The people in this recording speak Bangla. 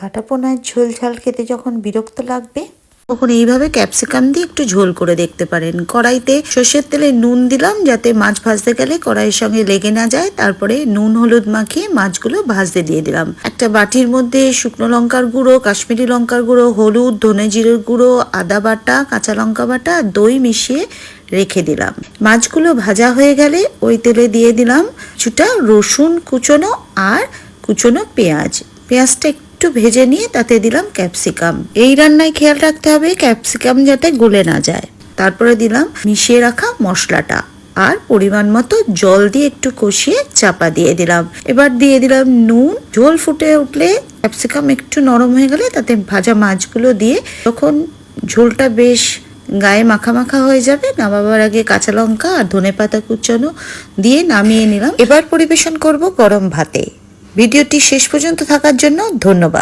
কাটাপোনার ঝোল ঝাল খেতে যখন বিরক্ত লাগবে? তখন এইভাবে ক্যাপসিকাম দিয়ে একটু ঝোল করে দেখতে পারেন। কড়াইতে সর্ষের তেলে নুন দিলাম যাতে মাছ ভাজতে গেলে কড়াইয়ের সঙ্গে লেগে না যায়। তারপরে নুন হলুদ মাখিয়ে মাছগুলো ভাজতে দিয়ে দিলাম। একটা বাটির মধ্যে শুকনো লঙ্কার গুঁড়ো, কাশ্মীরি লঙ্কার গুঁড়ো, হলুদ, ধনে জিরের গুঁড়ো, আদা বাটা, কাঁচা লঙ্কা বাটা, দই মিশিয়ে রেখে দিলাম। মাছগুলো ভাজা হয়ে গেলে ওই তেলে দিয়ে দিলাম কিছুটা রসুন কুচোনো আর কুচোনো পেঁয়াজ। পেঁয়াজটা একটু ভেজে নিয়ে তাতে দিলাম ক্যাপসিকাম। এই রান্নায় খেয়াল রাখতে হবে ক্যাপসিকাম যাতে গলে না যায়। তারপরে দিলাম মিশিয়ে রাখা মশলাটা। আর পরিমাণ মতো জল দিয়ে একটু কষিয়ে চাপা দিয়ে দিলাম। এবার দিয়ে দিলাম নুন। ঝোল ফুটে উঠলে ক্যাপসিকাম একটু নরম হয়ে গেলে তাতে ভাজা মাছগুলো দিয়ে তখন ঝোলটা বেশ গায়ে মাখা মাখা হয়ে যাবে, নামাবার আগে কাঁচা লঙ্কা আর ধনে পাতা কুচানো দিয়ে নামিয়ে নিলাম। এবার পরিবেশন করব গরম ভাতে। ভিডিওটি শেষ পর্যন্ত থাকার জন্য ধন্যবাদ।